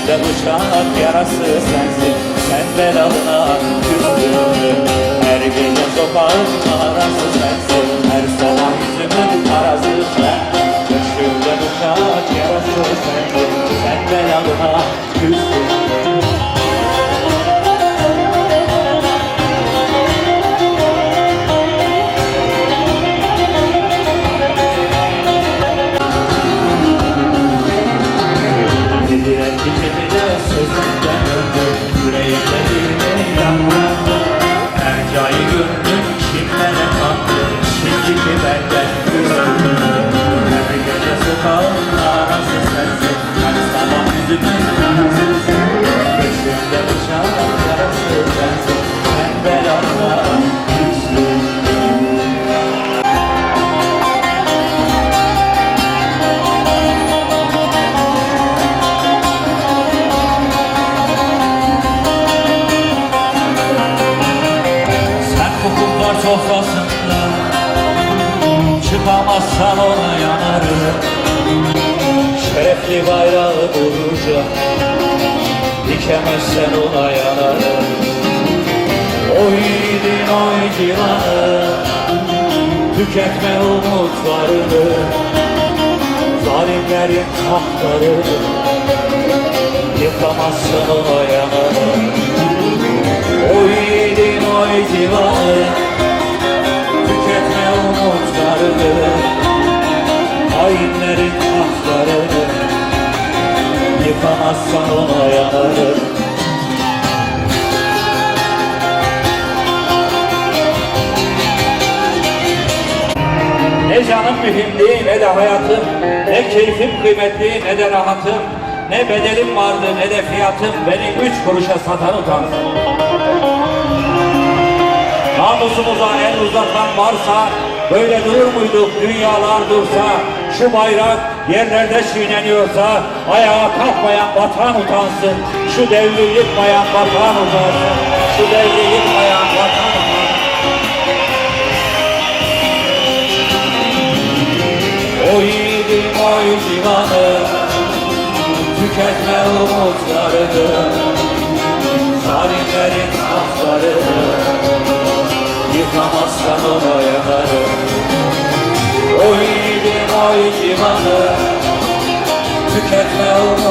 Köşkümde bıçak yarası sensin. Sen belalına küstürme Her gece sokağın arası sensin. Her sabah yüzümün karası sensin Köşkümde bıçak yarası sensin. Sen belalına küstürme sofrasında Çıkamazsan ona yanarım Şerefli bayrağı vurunca Dikemezsen ona yanarım. Oy yiğidin oy civanı Tüketme umutlarını Zalimlerin tahtlarını Yıkamazsan ona yanarım. Oy yiğidin Yıkamazsan ona yanarım Ne canım mühimdi ne de hayatım Ne keyfim kıymetli ne de rahatım. Ne bedelim vardı ne de fiyatım. Beni üç kuruşa satan utansın. Namusumuza el uzatan varsa Böyle durur muyduk dünyalar dursa? Şu bayrak yerlerde çiğneniyorsa Ayağa kalkmayan vatan utansın. Şu devri yıkmayan vatan utansın. Şu devri yıkmayan vatan utansın. O yiğidin oy civanı Tüketme umutlarını Zalimlerin tahtlarını Yıkamazsan ona yanarım Tüketme umutlarını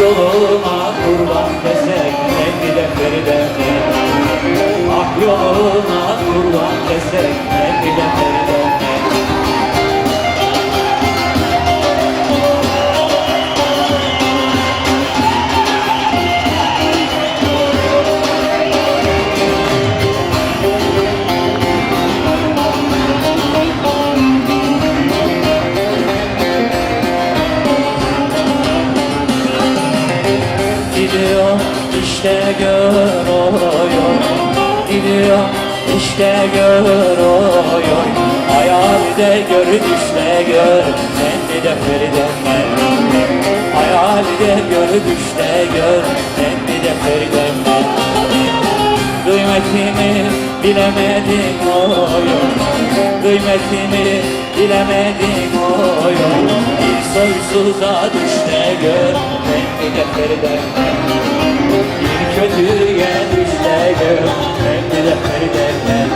yoluna kurban desek Mendile perilerden Ah yoluna kurban desek Mendile Gidiyor işte gör oy oy. Gidiyor işte gör oy oy. Hayalde gör düşle gör Kendi deferi dönme Hayalde gör düşle gör Kendi deferi dönme Kıymetimi bilemedim oy oy. Kıymetimi bilemedim oy oy. Bir soysuza düşle gör Kendi deferi dönme Bir kötüye düşle gör Kendi deferi dönme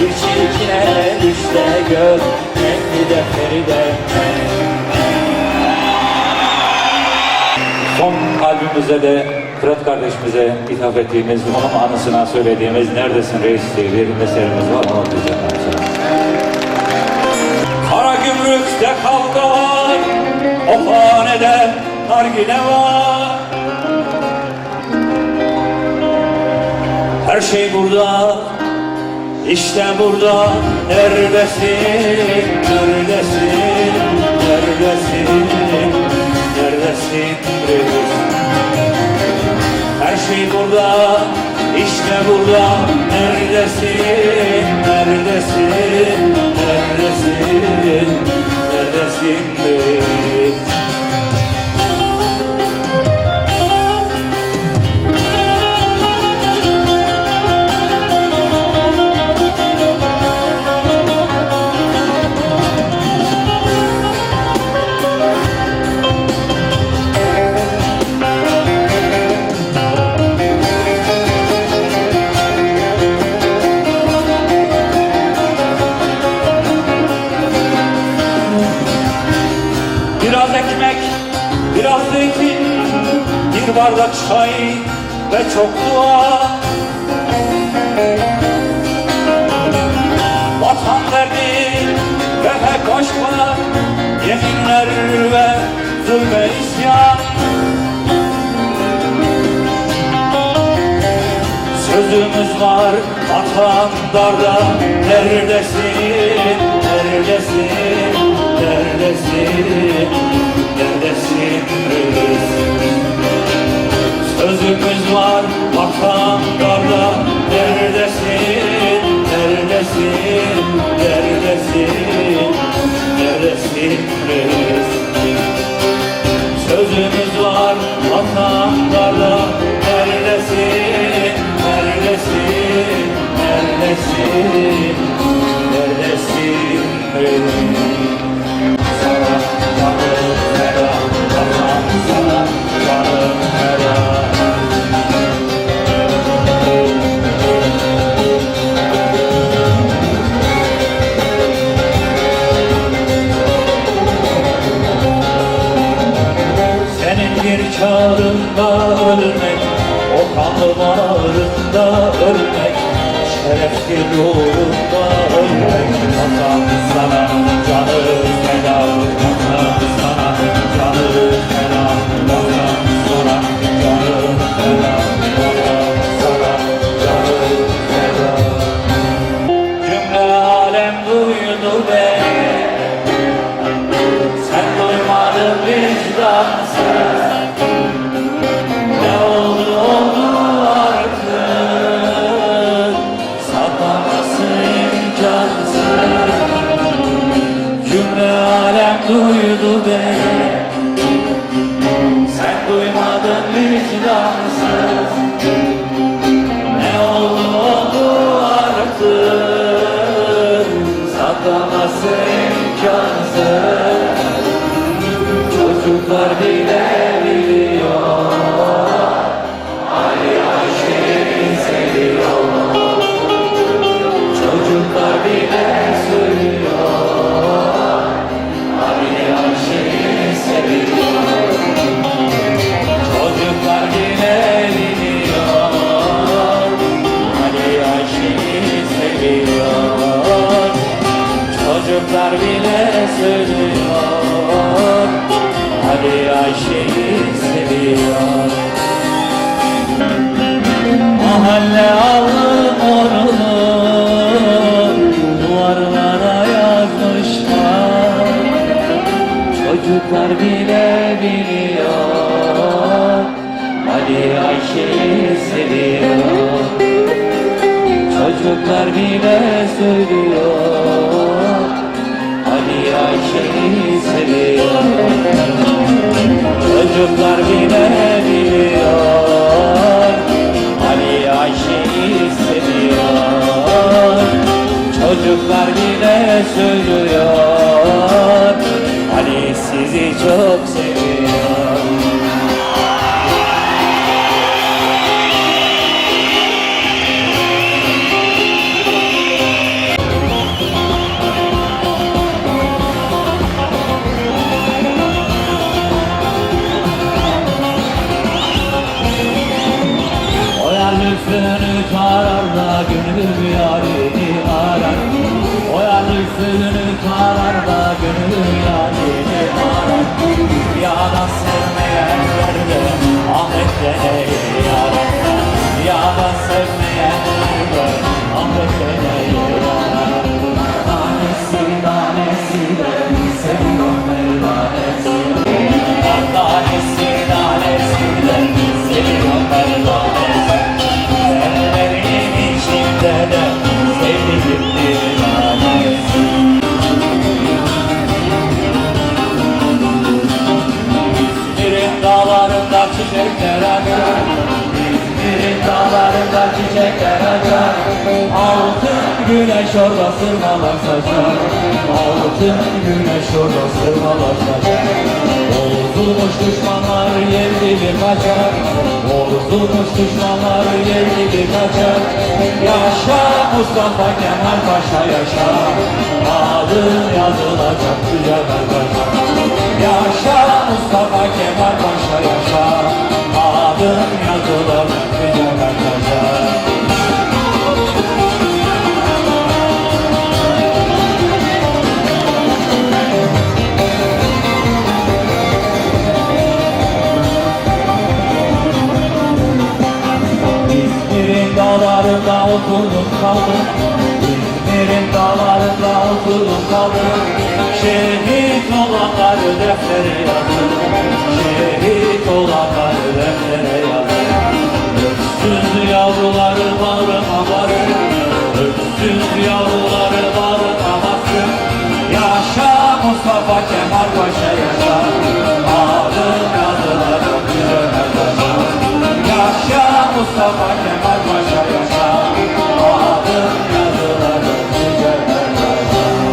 Bir çirkine düşle gör Kendi deferi albümümüzde de Fırat kardeşimize ithaf ettiğimiz, onun anısına söylediğimiz Neredesin Reis diye bir meselemiz var. Onu okuyacağım. Kara gümrükte kavga var, o hanede nargile var. Her şey burada, işte burada. Neredesin, neredesin, neredesin, neredesin reis? Şey burada, işte burada. Neredesin, neredesin, neredesin, neredesin reis? Çok dua. Vatan derdi ve var, yeminler ve zulme isyan. Sözümüz var vatandarda Neredesin, neredesin, neredesin, neredesin Var vatandarda Neredesin, neredesin, neredesin, neredesin reis? Ölmek O kanlı bağrında ölmek Şerefli ruhunda day. Mahalle alım onu Duvarlara yazmışlar. Çocuklar bile biliyor Ali Ayşe'yi seviyor. Çocuklar bile söylüyor Ali Ayşe'yi seviyor. Çocuklar bile bile Oyar lütfünü tarar da gönül yarini arar. Oyar lütfünü tarar da gönül yarini arar. Yalan sevmeyenlerde Ahmet'te yarar. Yalan sevmeyenlerde Ahmet'te güneş orada sırmalar saçar. Altın güneş orada sırmalar saçar. Bozulmuş düşmanlar yer gibi kaçar. Bozulmuş düşmanlar yer gibi kaçar. Yaşa Mustafa Kemal Paşa yaşa. Adın yazılacak güzel paşa Yaşa Mustafa Kemal Paşa yaşa. Adın yazılacak güzel paşa dağlarında oturdum kaldım. İzmir'in dağlarında oturdum kaldım. Şehit olanları deftere yazdım. Şehit olanları deftere yazdım. Öksüz yavruları bağrıma varım